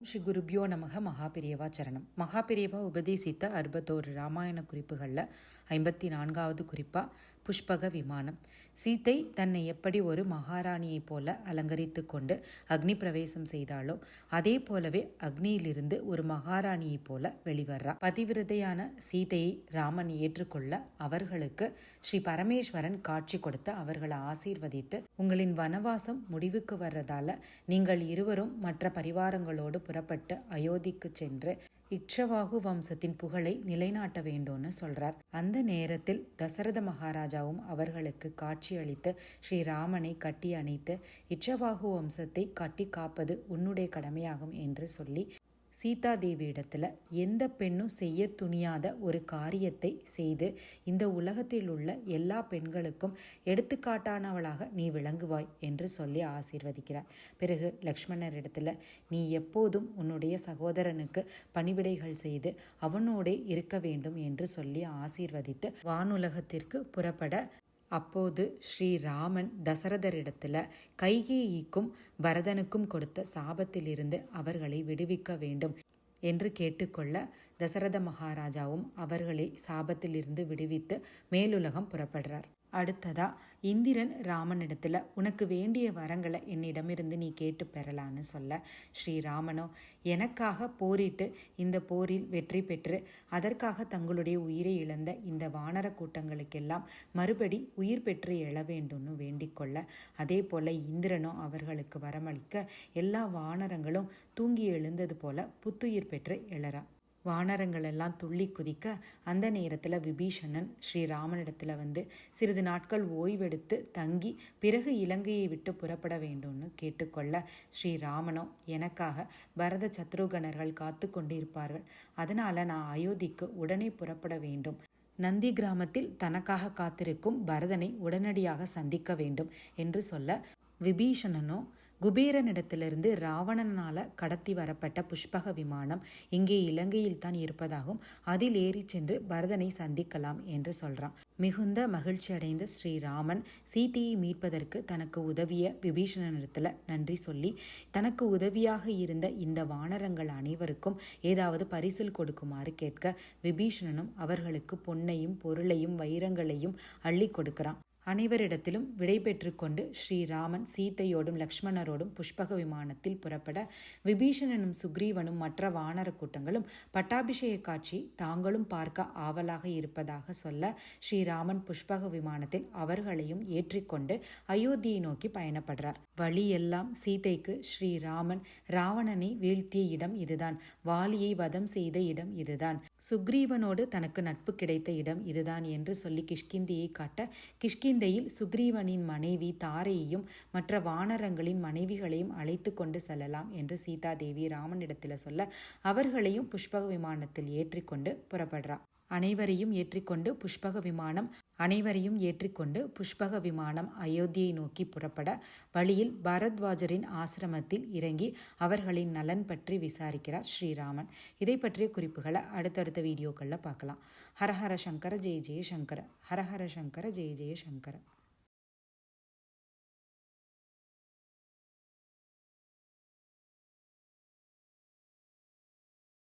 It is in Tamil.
ஸ்ரீ குருபியோ நமக மகாபிரியவா சரணம். மகாபிரியவா உபதேசித்த அறுபத்தோரு ராமாயண குறிப்புகளில் ஐம்பத்தி நான்காவது குறிப்பாக புஷ்பக விமானம் சீத்தை தன்னை எப்படி ஒரு மகாராணியைப் போல அலங்கரித்து கொண்டு அக்னி பிரவேசம் செய்தாலோ அதே போலவே அக்னியிலிருந்து ஒரு மகாராணியைப் போல வெளிவர்றா. பதிவிரதையான சீதையை ராமன் ஏற்றுக்கொள்ள அவர்களுக்கு ஸ்ரீ பரமேஸ்வரன் காட்சி கொடுத்து அவர்களை ஆசீர்வதித்து உங்களின் வனவாசம் முடிவுக்கு வர்றதால நீங்கள் இருவரும் மற்ற பரிவாரங்களோடு புறப்பட்டு அயோத்திக்கு சென்று இக்ஷவாகு வம்சத்தின் புகழை நிலைநாட்ட வேண்டும்னு சொல்றார். அந்த நேரத்தில் தசரத மகாராஜாவும் அவர்களுக்கு காட்சி அளித்து ஸ்ரீராமனை கட்டி அணைத்து இக்ஷவாகு வம்சத்தை கட்டி காப்பது உன்னுடைய கடமையாகும் என்று சொல்லி சீதாதேவியிடத்தில் எந்த பெண்ணும் செய்ய துணியாத ஒரு காரியத்தை செய்து இந்த உலகத்தில் உள்ள எல்லா பெண்களுக்கும் எடுத்துக்காட்டானவளாக நீ விளங்குவாய் என்று சொல்லி ஆசீர்வதிக்கிறார். பிறகு லக்ஷ்மணரிடத்தில் நீ எப்போதும் உன்னுடைய சகோதரனுக்கு பணிவிடைகள் செய்து அவனோடே இருக்க வேண்டும் என்று சொல்லி ஆசீர்வதித்து வானுலகத்திற்கு புறப்பட அப்போது ஸ்ரீராமன் தசரதரிடத்தில் கைகேயிக்கும் பரதனுக்கும் கொடுத்த சாபத்திலிருந்து அவர்களை விடுவிக்க வேண்டும் என்று கேட்டுக்கொள்ள தசரத மகாராஜாவும் அவர்களை சாபத்திலிருந்து விடுவித்து மேலுலகம் புறப்படுறார். அடுத்ததா இந்திரன் ராமனிடத்தில் உனக்கு வேண்டிய வரங்களை என்னிடமிருந்து நீ கேட்டு பெறலான்னு சொல்ல ஸ்ரீராமனோ எனக்காக போரிட்டு இந்த போரில் வெற்றி பெற்று அதற்காக தங்களுடைய உயிரை இழந்த இந்த வானர கூட்டங்களுக்கெல்லாம் மறுபடி உயிர் பெற்று எழ வேண்டும்னு வேண்டிக்கொள்ள அதே போல இந்திரனும் அவர்களுக்கு வரமளிக்க எல்லா வானரங்களும் தூங்கி எழுந்தது போல புத்துயிர் பெற்று எழறா. வானரங்கள் எல்லாம் துள்ளி குதிக்க அந்த நேரத்தில் விபீஷணன் ஸ்ரீராமனிடத்தில் வந்து சிறிது நாட்கள் ஓய்வெடுத்து தங்கி பிறகு இலங்கையை விட்டு புறப்பட வேண்டும்னு கேட்டுக்கொள்ள ஸ்ரீராமனோ எனக்காக பரத சத்ருகணர்கள் காத்து கொண்டிருப்பார்கள். அதனால நான் அயோத்திக்கு உடனே புறப்பட வேண்டும். நந்தி கிராமத்தில் தனக்காக காத்திருக்கும் பரதனை உடனடியாக சந்திக்க வேண்டும் என்று சொல்ல விபீஷணனோ குபேரனிடத்திலிருந்து ராவணனால் கடத்தி வரப்பட்ட புஷ்பக விமானம் இங்கே இலங்கையில் தான் இருப்பதாகவும் அதில் ஏறி சென்று பரதனை சந்திக்கலாம் என்று சொல்றான். மிகுந்த மகிழ்ச்சி அடைந்த ஸ்ரீராமன் சீதையை மீட்பதற்கு தனக்கு உதவிய விபீஷணனிடத்தில் நன்றி சொல்லி தனக்கு உதவியாக இருந்த இந்த வானரங்கள் அனைவருக்கும் ஏதாவது பரிசில் கொடுக்குமாறு கேட்க விபீஷணனும் அவர்களுக்கு பொன்னையும் பொருளையும் வைரங்களையும் அள்ளி கொடுக்கிறான். அனைவரிடத்திலும் விடை கொண்டு ஸ்ரீராமன் சீத்தையோடும் லக்ஷ்மணரோடும் புஷ்பக விமானத்தில் புறப்பட விபீஷணனும் சுக்ரீவனும் மற்ற வானர கூட்டங்களும் பட்டாபிஷேக காட்சி தாங்களும் பார்க்க ஆவலாக இருப்பதாக சொல்ல ஸ்ரீராமன் புஷ்பக விமானத்தில் அவர்களையும் ஏற்றிக்கொண்டு அயோத்தியை நோக்கி பயணப்படுறார். வழியெல்லாம் சீதைக்கு ஸ்ரீராமன் ராவணனை வீழ்த்திய இடம் இதுதான். வாலியை வதம் செய்த இடம் இதுதான். சுக்ரீவனோடு தனக்கு நட்பு கிடைத்த இடம் இதுதான் என்று சொல்லி கிஷ்கிந்தியை காட்ட கிஷ்கிந்தி கிஷ்கிந்தையில் சுக்ரீவனின் மனைவி தாரையையும் மற்ற வானரங்களின் மனைவிகளையும் அழைத்து கொண்டு செல்லலாம் என்று சீதாதேவி ராமனிடத்தில் சொல்ல அவர்களையும் புஷ்பக விமானத்தில் ஏற்றிக்கொண்டு புறப்படுறான் அனைவரையும் ஏற்றிக்கொண்டு புஷ்பக விமானம் அனைவரையும் ஏற்றிக்கொண்டு புஷ்பக விமானம் அயோத்தியை நோக்கி புறப்பட வழியில் பரத்வாஜரின் ஆசிரமத்தில் இறங்கி அவர்களின் நலன் பற்றி விசாரிக்கிறார் ஸ்ரீராமன். இதை பற்றிய குறிப்புகளை அடுத்தடுத்த வீடியோக்களில் பார்க்கலாம். ஹரஹர சங்கர ஜெய ஜெய சங்கர. ஹரஹர சங்கர ஜெய ஜெய சங்கர.